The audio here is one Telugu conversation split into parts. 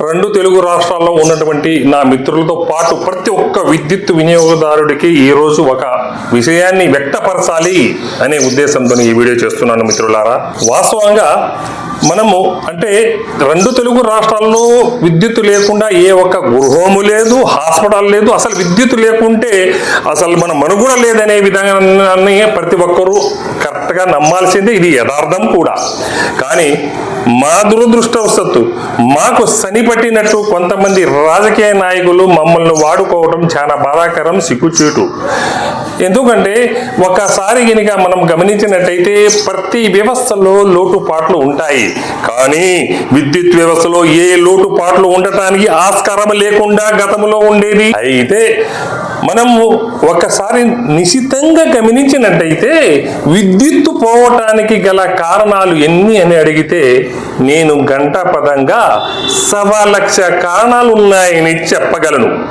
రెండు తెలుగు రాష్ట్రాల్లో ఉన్నటువంటి నా మిత్రులతో పాటు ప్రతి ఒక్క విద్యుత్ వినియోగదారుడికి ఈరోజు ఒక విషయాన్ని వ్యక్తపరచాలి అనే ఉద్దేశంతో ఈ వీడియో చేస్తున్నాను మిత్రులారా. వాస్తవంగా మనము అంటే రెండు తెలుగు రాష్ట్రాల్లో విద్యుత్ లేకుండా ఏ ఒక్క గృహము లేదు హాస్పిటల్ లేదు అసలు విద్యుత్ లేకుంటే అసలు మన మనుగడ లేదనే విధానాన్ని ప్రతి ఒక్కరూ కరెక్ట్గా నమ్మాల్సిందే ఇది యథార్థం కూడా. కానీ మా దురదృష్టవశత్తు మాకు శని పట్టినట్టు కొంతమంది రాజకీయ నాయకులు మమ్మల్ని వాడుకోవడం చాలా బాధాకరం సిగ్గుచేటు. ఎందుకంటే ఒకసారి కనుక మనం గమనించినట్టయితే ప్రతి వ్యవస్థలో లోటుపాట్లు ఉంటాయి. కానీ విద్యుత్ వ్యవస్థలో ఏ లోటుపాట్లు ఉండటానికి ఆస్కారం లేకుండా గతంలో ఉండేది అయితే మనము ఒకసారి నిశితంగా గమనించినట్టయితే విద్యుత్తు పోవటానికి గల కారణాలు ఎన్ని అని అడిగితే నేను గంటాపదంగా సవ లక్ష కారణాలు ఉన్నాయని చెప్పగలను.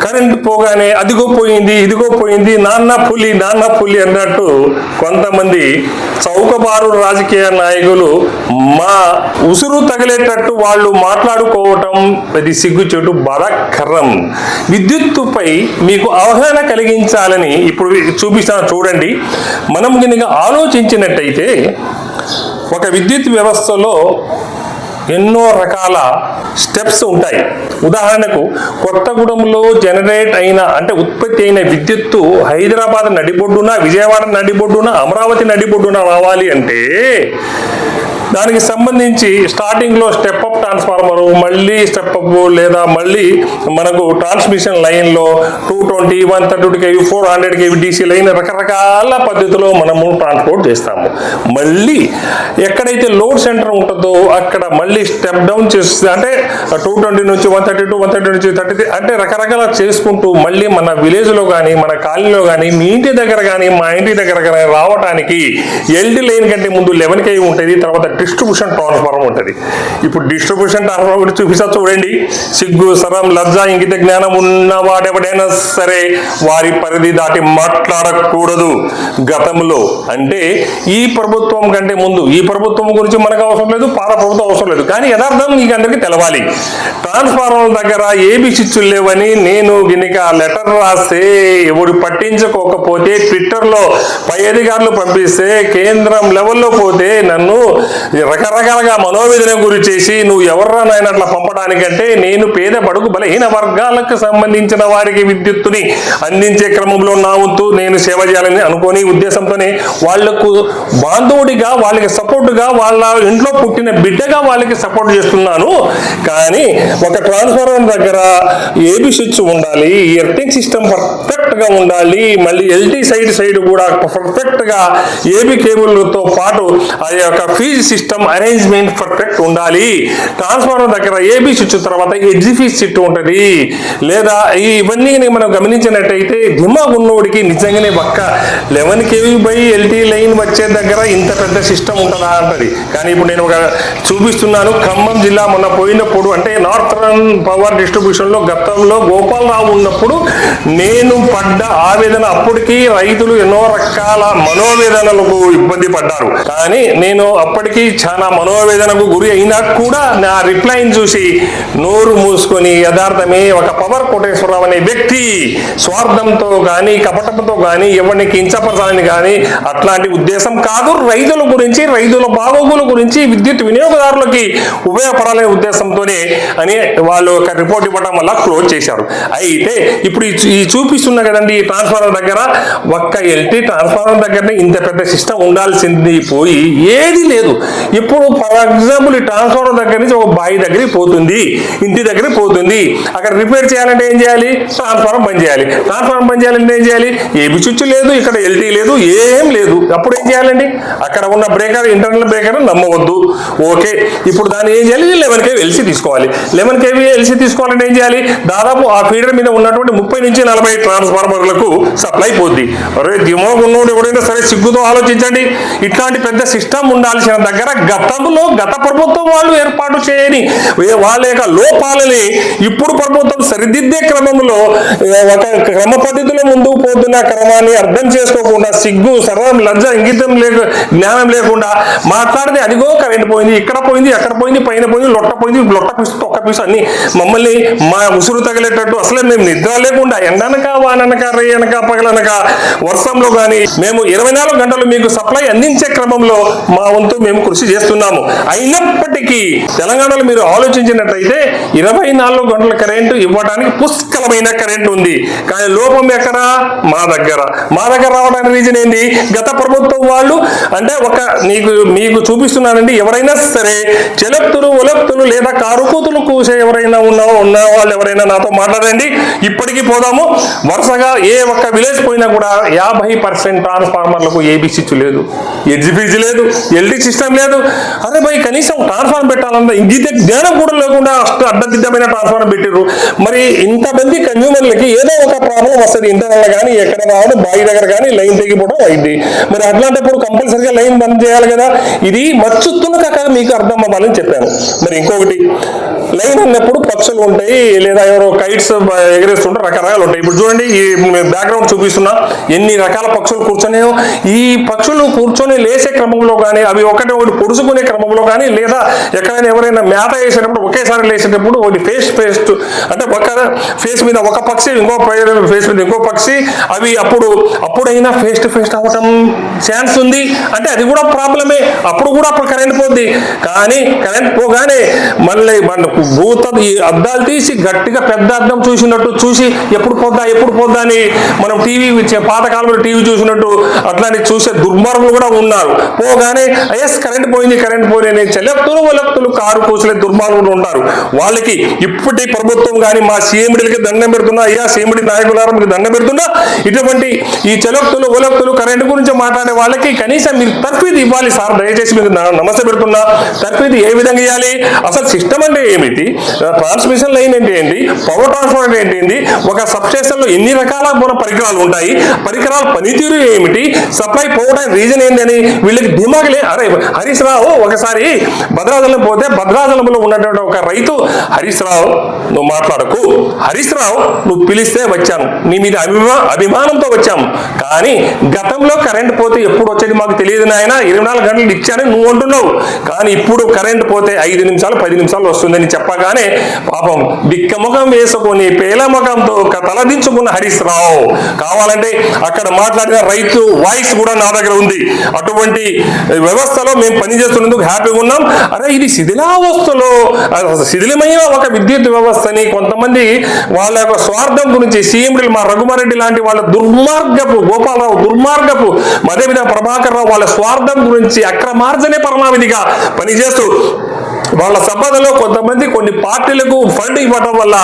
కరెంట్ పోగానే అదిగో పోయింది ఇదిగో పోయింది నాన్న పులి నాన్న పులి అన్నట్టు కొంతమంది చౌకబారు రాజకీయ నాయకులు మా ఉసురు తగిలేటట్టు వాళ్ళు మాట్లాడుకోవటం అది సిగ్గుచేటు బాధాకరం విద్యుత్తుపై మీకు అవగాహన కలిగించాలని ఇప్పుడు చూపిస్తాను చూడండి. మనం కనుక ఆలోచించినట్టయితే ఒక విద్యుత్ వ్యవస్థలో ఎన్నో రకాల స్టెప్స్ ఉంటాయి. ఉదాహరణకు కొత్తగూడెంలో జనరేట్ అయిన అంటే ఉత్పత్తి అయిన విద్యుత్తు హైదరాబాద్ నడిబొడ్డున విజయవాడ నడిబొడ్డున అమరావతి నడిబొడ్డున రావాలి అంటే దానికి సంబంధించి స్టార్టింగ్లో స్టెప్ అప్ ట్రాన్స్ఫార్మర్ మళ్ళీ స్టెప్ అప్ లేదా మళ్ళీ మనకు ట్రాన్స్మిషన్ లైన్లో two twenty one thirty KV four hundred KV DC line రకరకాల పద్ధతిలో మనము ట్రాన్స్పోర్ట్ చేస్తాము. మళ్ళీ ఎక్కడైతే లోడ్ సెంటర్ ఉంటుందో అక్కడ మళ్ళీ స్టెప్ డౌన్ చేస్తుంది అంటే టూ ట్వంటీ నుంచి one thirty to one thirty నుంచి థర్టీ అంటే రకరకాల చేసుకుంటూ మళ్ళీ మన విలేజ్లో కానీ మన కాలనీలో కానీ మీ ఇంటి దగ్గర కానీ మా ఇంటి దగ్గర కానీ రావడానికి ఎల్డి లైన్ కంటే ముందు లెవెన్ కేవీ ఉంటుంది తర్వాత డిస్ట్రిబ్యూషన్ ట్రాన్స్ఫారం ఉంటుంది. ఇప్పుడు డిస్ట్రిబ్యూషన్ ట్రాన్స్ఫారం గురించి చూపిస్తా చూడండి. సిగ్గు సరం లజ్జ ఇంకిత జ్ఞానం ఉన్న వాడెవడైనా సరే వారి పరిధి దాటి మాట్లాడకూడదు. గతంలో అంటే ఈ ప్రభుత్వం కంటే ముందు ఈ ప్రభుత్వం గురించి మనకు అవసరం లేదు పాత ప్రభుత్వం అవసరం లేదు. కానీ యథార్థం మీకు అందరికీ తెలవాలి. ట్రాన్స్ఫార్మర్ దగ్గర ఏబి చిచ్చులు లేవని నేను గినిక లెటర్ రాస్తే ఎవడు పట్టించుకోకపోతే ట్విట్టర్లో పై అధికారులు పంపిస్తే కేంద్రం లెవెల్లో పోతే నన్ను రకరకాలుగా మనోవేదన గురి చేసి నువ్వు ఎవర్రా అట్లా పంపడానికంటే నేను పేద బడుగు బలహీన వర్గాలకు సంబంధించిన వారికి విద్యుత్తుని అందించే క్రమంలో నా వంతు నేను సేవ చేయాలని అనుకోని ఉద్దేశంతోనే వాళ్ళకు బాంధవుడిగా వాళ్ళకి సపోర్టుగా వాళ్ళ ఇంట్లో పుట్టిన బిడ్డగా వాళ్ళకి సపోర్ట్ చేస్తున్నాను. కానీ ఒక ట్రాన్స్ఫార్మర్ దగ్గర ఏబి స్విచ్ ఉండాలి ఎర్థింగ్ సిస్టమ్ పర్ఫెక్ట్గా ఉండాలి మళ్ళీ ఎల్టీ సైడ్ సైడ్ కూడా పర్ఫెక్ట్గా ఏబి కేబుల్తో పాటు ఆ యొక్క fuse system system arrangement perfect ఉండాలి. ట్రాన్స్ఫార్మర్ దగ్గర ఏబీ స్విచ్ తర్వాత ఎగ్జిఫీజ్ సిట్ ఉంటుంది. లేదా ఇవన్నీ మనం గమనించినట్టయితే దిమాగ్ ఉన్నోడికి నిజంగానే పక్క eleven KV by LT line వచ్చే దగ్గర ఇంత పెద్ద సిస్టమ్ ఉంటుందా అంటది. కానీ ఇప్పుడు నేను ఒక చూపిస్తున్నాను. ఖమ్మం జిల్లా మొన్న పోయినప్పుడు అంటే నార్థరన్ పవర్ డిస్ట్రిబ్యూషన్లో గతంలో గోపాలరావు ఉన్నప్పుడు నేను పడ్డ ఆవేదన అప్పటికి రైతులు ఎన్నో రకాల మనోవేదనలకు ఇబ్బంది పడ్డారు. కానీ నేను అప్పటికి చాలా మనోవేదనకు గురి అయినా కూడా నా రిప్లైని చూసి నోరు మూసుకొని యథార్థమే ఒక పవర్ కోటేశ్వరరావు అనే వ్యక్తి స్వార్థంతో కానీ కపటంతో కానీ ఎవరిని కించపరచాలని కానీ అట్లాంటి ఉద్దేశం కాదు. రైతుల గురించి రైతుల బాగోగుల గురించి విద్యుత్ వినియోగదారులకి ఉపయోగపడాలనే ఉద్దేశంతోనే అని వాళ్ళు ఒక రిపోర్ట్ ఇవ్వడం వల్ల క్లోజ్ చేశారు. అయితే ఇప్పుడు ఈ ఈ చూపిస్తున్న కదండి ఈ ట్రాన్స్ఫార్మర్ దగ్గర ఒక్క ఎల్టీ ట్రాన్స్ఫార్మర్ దగ్గరనే ఇంత పెద్ద సిస్టమ్ ఉండాల్సింది పోయి ఏది లేదు. ఇప్పుడు ఫర్ ఎగ్జాంపుల్ ఈ ట్రాన్స్ఫార్మర్ దగ్గర నుంచి ఒక బావి దగ్గరికి పోతుంది. ఇంటి దగ్గరికి పోతుంది. అక్కడ రిపేర్ చేయాలంటే ఏం చేయాలి? ట్రాన్స్ఫార్మర్ బంద్ చేయాలి. ట్రాన్స్ఫార్మర్ బంద్ చేయాలంటే ఏం చేయాలి? ఏబి స్విచ్ లేదు ఇక్కడ ఎల్టీ లేదు ఏం లేదు. అప్పుడు ఏం చేయాలండి? అక్కడ ఉన్న బ్రేకర్ ఇంటర్నల్ బ్రేకర్ నమ్మవద్దు. ఓకే. ఇప్పుడు దాన్ని ఏం చేయాలి? లెవెన్ కేవీ ఎల్సీ తీసుకోవాలి. లెవెన్ కేవీ ఎల్సీ తీసుకోవాలంటే ఏం చేయాలి? దాదాపు ఆ ఫీడర్ మీద ఉన్నటువంటి ముప్పై నుంచి నలభై ట్రాన్స్ఫార్మర్లకు సప్లై పోద్ది. అరే దిమాగ్ ఉన్నోడు ఎవడైనా సరే సిగ్గుతో ఆలోచించండి. ఇట్లాంటి పెద్ద సిస్టమ్ ఉండాల్సిన దగ్గర దగ్గర గతంలో గత ప్రభుత్వం వాళ్ళు ఏర్పాటు చేయని వాళ్ళ యొక్క లోపాలని ఇప్పుడు ప్రభుత్వం సరిదిద్దే క్రమంలో ఒక క్రమ పద్ధతిలో ముందుకు పోతున్న క్రమాన్ని అర్థం చేసుకోకుండా సిగ్గు సర్వం లజ్జ ఇంగితం లేక జ్ఞానం లేకుండా మాట్లాడితే అదిగో కరెంట్ పోయింది ఇక్కడ పోయింది ఎక్కడ పోయింది పైన పోయింది లొట్ట పోయింది లొట్ట పీసు తొక్క పీసు అన్ని మమ్మల్ని మా ఉసురు తగిలేటట్టు అసలే మేము నిద్ర లేకుండా ఎండనక వాననక రేయనక పగలనక వర్షంలో కానీ మేము ఇరవై నాలుగు గంటలు మీకు సప్లై అందించే క్రమంలో మా వంతు మేము కృషి చేస్తున్నాము. అయినప్పటికీ తెలంగాణలో మీరు ఆలోచించినట్లయితే ఇరవై నాలుగు గంటల కరెంటు ఇవ్వడానికి పుష్కలమైన కరెంట్ ఉంది. కానీ లోపం ఎక్కడ? మా దగ్గర. మా దగ్గర రావడానికి రీజన్ ఏంటి గత ప్రభుత్వం వాళ్ళు అంటే ఒక నీకు మీకు చూపిస్తున్నానండి ఎవరైనా సరే చెలక్తులు ఒలక్తులు లేదా కారుకూతులు కూసే ఎవరైనా ఉన్న ఉన్న వాళ్ళు ఎవరైనా నాతో మాట్లాడండి. ఇప్పటికీ పోదాము. వరుసగా ఏ ఒక్క విలేజ్ పోయినా కూడా యాభై పర్సెంట్ ట్రాన్స్ఫార్మర్లకు ఏబీ స్విచ్ లేదు ఎడ్జిపీజీ లేదు. ఎల్డీ సిస్టమ్ లేదు. అరే భయ్ కనీసం ట్రాన్స్ఫార్మర్ పెట్టాలన్నా ఇంగిత జ్ఞానం కూడా లేకుండా అష్ట అడ్డదిద్దమైన ట్రాన్స్ఫార్మర్ పెట్టారు మరి ఇంతమంది కన్జ్యూమర్లకి ఏదో ఒక ప్రాబ్లం వస్తుంది. ఇంటర్నల్ కానీ ఎక్కడ రావడం బావి దగ్గర కానీ లైన్ తెగిపోవడం అయింది. మరి అట్లాంటప్పుడు కంపల్సరిగా లైన్ బంద్ చేయాలి కదా. ఇది మచ్చుతున్న కాక మీకు అర్థం అవ్వాలని చెప్పాను. మరి ఇంకొకటి లైన్ అన్నప్పుడు పక్షులు ఉంటాయి లేదా ఎవరో కైట్స్ ఎగరేస్తుంటే రకరకాలు ఉంటాయి. ఇప్పుడు చూడండి ఈ బ్యాక్గ్రౌండ్ చూపిస్తున్నా ఎన్ని రకాల పక్షులు కూర్చొనేయో ఈ పక్షులు కూర్చొని లేచే క్రమంలో కానీ అవి ఒకటి ఒకటి పొడుచుకునే క్రమంలో కానీ లేదా ఎక్కడైనా ఎవరైనా మేత వేసేటప్పుడు ఒకేసారి లేచేటప్పుడు ఒకటి ఫేస్ ఫేస్ అంటే ఒక ఫేస్ మీద ఒక పక్షి ఇంకో ఫేస్ మీద ఇంకో పక్షి అవి అప్పుడు అప్పుడైనా ఫేస్ టు ఫేస్ అవ్వటం ఛాన్స్ ఉంది. అంటే అది కూడా ప్రాబ్లమే అప్పుడు కూడా అప్పుడు కరెంట్ పోద్ది. కానీ కరెంట్ పోగానే మళ్ళీ మన భూత ఈ అద్దాలు తీసి గట్టిగా పెద్ద అద్దం చూసినట్టు చూసి ఎప్పుడు పోద్దా ఎప్పుడు పోద్దా అని మనం టీవీ పాతకాలంలో టీవీ చూసినట్టు అట్లానే చూసే దుర్మార్గులు కూడా ఉన్నారు. పోగానే ఎస్ కరెంట్ పోయింది కరెంట్ పోయింది చెలెత్తులు వలెక్తులు కారు కూసలే దుర్మార్గులు ఉన్నారు వాళ్ళకి ఇప్పటి ప్రభుత్వం కానీ మా సీఎండీలకి దండం పెడుతున్నా అయ్యా సీఎండి నాయకులారా మీకు దండం పెడుతున్నా? ఇటువంటి ఈ చెలక్తులు ఒలక్తులు కరెంట్ గురించి మాట్లాడే వాళ్ళకి కనీసం మీరు తర్ఫీదు ఇవ్వాలి సార్. దయచేసి మీకు నమస్తే పెడుతున్నా. తర్ఫీదు ఏ విధంగా ఇవ్వాలి అసలు సిస్టమ్ అంటే ఏమి? ఏంటి? ట్రాన్స్మిషన్ లైన్ అంటే ఏంటి? పవర్ ట్రాన్స్ఫర్ అంటే ఏంటి? ఒక సబ్స్టేషన్లో ఎన్ని రకాల మన పరికరాలు ఉంటాయి? పరికరాల పనితీరు ఏమిటి? సప్లై పోవడానికి రీజన్ ఏంటని వీళ్ళకి దిమాగ్ లే అరే హరీష్ రావు ఒకసారి భద్రాచలం పోతే భద్రాచలంలో ఉన్నటువంటి ఒక రైతు హరీష్ రావు నువ్వు మాట్లాడకు. హరీష్ రావు నువ్వు పిలిస్తే వచ్చాను. నీ మీద అభిమా అభిమానంతో వచ్చాము. కానీ గతంలో కరెంట్ పోతే ఎప్పుడు వచ్చేది మాకు తెలియదు నాయన. ఇరవై నాలుగు గంటలు ఇచ్చానని నువ్వు అంటున్నావు. కానీ ఇప్పుడు కరెంట్ పోతే ఐదు నిమిషాలు పది నిమిషాలు వస్తుందని చెప్పగానే పాపం బిక్క ముఖం వేసుకొని పేల ముఖంతో తలదించుకున్న హరీశ్రావు. కావాలంటే అక్కడ మాట్లాడిన రైతు వాయిస్ కూడా నా దగ్గర ఉంది. అటువంటి వ్యవస్థలో మేము పనిచేస్తున్నందుకు హ్యాపీగా ఉన్నాం. అరే ఇది శిథిలావస్థలో శిథిలమైన ఒక విద్యుత్ వ్యవస్థని కొంతమంది వాళ్ళ యొక్క స్వార్థం గురించి సీఎండీలు మా రఘుమారెడ్డి లాంటి వాళ్ళ దుర్మార్గపు గోపాలరావు దుర్మార్గపు అదేవిధంగా ప్రభాకర్ రావు వాళ్ళ స్వార్థం గురించి అక్రమార్జనే పరమావిధిగా పనిచేస్తూ వాళ్ళ సంపదలో కొంతమంది కొన్ని పార్టీలకు ఫండ్ ఇవ్వటం వల్ల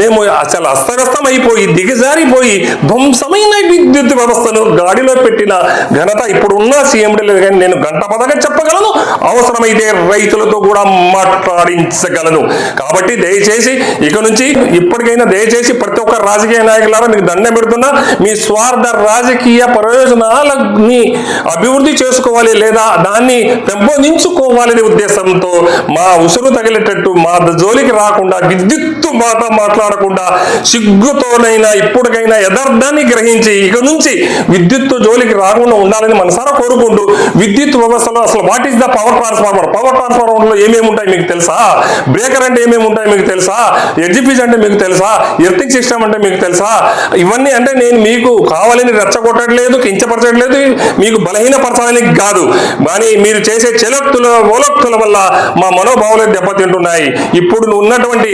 మేము అసలు అస్తవ్యస్తం అయిపోయి దిగజారిపోయి ధ్వంసమైన విద్యుత్ వ్యవస్థను గాడిలో పెట్టిన ఘనత ఇప్పుడు ఉన్న లేదు కానీ నేను గంట పదగా చెప్పగలను. అవసరమైతే రైతులతో కూడా మాట్లాడించగలను. కాబట్టి దయచేసి ఇక నుంచి ఇప్పటికైనా దయచేసి ప్రతి ఒక్క రాజకీయ నాయకులారా మీకు దండం పెడుతున్నా మీ స్వార్థ రాజకీయ ప్రయోజనాలని అభివృద్ధి చేసుకోవాలి లేదా దాన్ని పెంపొందించుకోవాలనే ఉద్దేశంతో మా ఉసురు తగిలేటట్టు మా జోలికి రాకుండా విద్యుత్తు మాట మాట్లాడకుండా సిగ్గుతోనైనా ఇప్పటికైనా యథార్థాన్ని గ్రహించి ఇక నుంచి విద్యుత్తు జోలికి రాకుండా ఉండాలని మనసారా కోరుకుంటూ విద్యుత్ వ్యవస్థలో అసలు what is the power transformer power ట్రాన్స్ఫార్మర్లో ఏమేమి ఉంటాయి మీకు తెలుసా? బ్రేకర్ అంటే ఏమేమి ఉంటాయి మీకు తెలుసా? ఎడ్జిపీజ్ అంటే మీకు తెలుసా? ఎర్థింగ్ సిస్టమ్ అంటే మీకు తెలుసా? ఇవన్నీ అంటే నేను మీకు కావాలని రెచ్చగొట్టట్లేదు కించపరచట్లేదు మీకు బలహీనపరచాలని కాదు. కానీ మీరు చేసే చెలక్తుల ఓలక్తుల వల్ల మా మనోభావం మనోభావాలు దెబ్బతింటున్నాయి. ఇప్పుడు ఉన్నటువంటి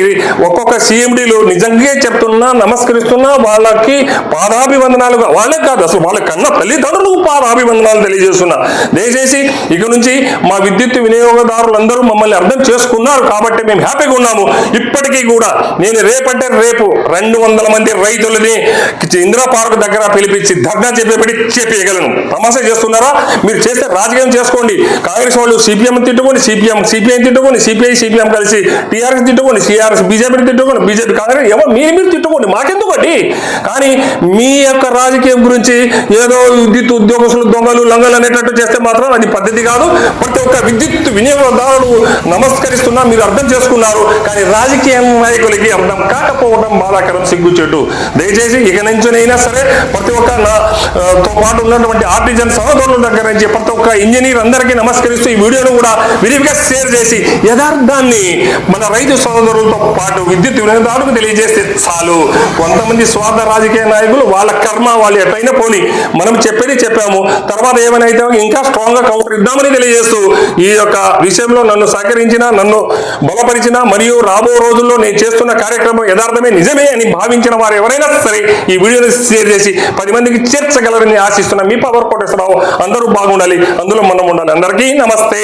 ఒక్కొక్క సీఎండీలు నిజంగా చెప్తున్నా నమస్కరిస్తున్నా వాళ్ళకి పాదాభివందనాలు వాళ్ళకి కాదు అసలు వాళ్ళ కన్నా తల్లిదండ్రులకు పాదాభివందనాలు తెలియజేస్తున్నా. దయచేసి ఇక నుంచి మా విద్యుత్ వినియోగదారులందరూ మమ్మల్ని అర్థం చేసుకున్నారు కాబట్టి మేము హ్యాపీగా ఉన్నాము. ఇప్పటికీ కూడా నేను రేపంటే రేపు రెండు వందల మంది రైతులని ఇందిరా పార్క్ దగ్గర పిలిపించి ధర్నా చెప్పేపడి చెప్పేయగలను. తమాషా చేస్తున్నారా? మీరు చేస్తే రాజకీయం చేసుకోండి. కాంగ్రెస్ వాళ్ళు సిపిఎం తిట్టుకొని సిపిఎం సిపిఐ తిట్టుకొని సిపిఐ సిపిఎం కలిసి టీఆర్ఎస్ తిట్టుకోండి టీఆర్ఎస్ బీజేపీని తిట్టుకోండి బీజేపీ కాంగ్రెస్ ఎవరు మీరు మీరు తిట్టుకోండి మాకెందుకోండి? కానీ మీ యొక్క రాజకీయం గురించి ఏదో విద్యుత్ ఉద్యోగస్తులు దొంగలు లంగలు అనేటట్టు చేస్తే మాత్రం అది పద్ధతి కాదు. ప్రతి ఒక్క విద్యుత్ వినియోగదారులు నమస్కరిస్తున్నా మీరు అర్థం చేసుకున్నారు. కానీ రాజకీయ నాయకులకి అర్థం కాకపోవడం బాధాకరం సిగ్గుచెట్టు దయచేసి ఇక నుంచినైనా సరే ప్రతి ఒక్క నా తో పాటు ఉన్నటువంటి ఆర్టిజన్ సహోదరుల దగ్గర నుంచి ప్రతి ఒక్క ఇంజనీర్ అందరికీ నమస్కరిస్తూ ఈ వీడియోను కూడా విరివిగా షేర్ చేసి యథార్థాన్ని మన రైతు సోదరులతో పాటు విద్యుత్ వినియోగదారులకు తెలియజేస్తే చాలు. కొంతమంది స్వార్థ రాజకీయ నాయకులు వాళ్ళ కర్మ వాళ్ళు ఎట్లయినా పోని మనం చెప్పేది చెప్పాము. తర్వాత ఏమైనా అయితే ఇంకా స్ట్రాంగ్గా కౌంటర్ ఇద్దామని తెలియజేస్తూ ఈ యొక్క విషయంలో నన్ను సహకరించిన నన్ను బలపరిచిన మరియు రాబో రోజుల్లో నేను చేస్తున్న కార్యక్రమం యథార్థమే నిజమే అని భావించిన వారు ఎవరైనా సరే ఈ వీడియోని షేర్ చేసి పది మందికి చేర్చగలరని ఆశిస్తున్న మీ పవర్ కోటేశ్వరరావు అందరూ బాగుండాలి. అందులో మనం ఉండాలి. అందరికీ నమస్తే.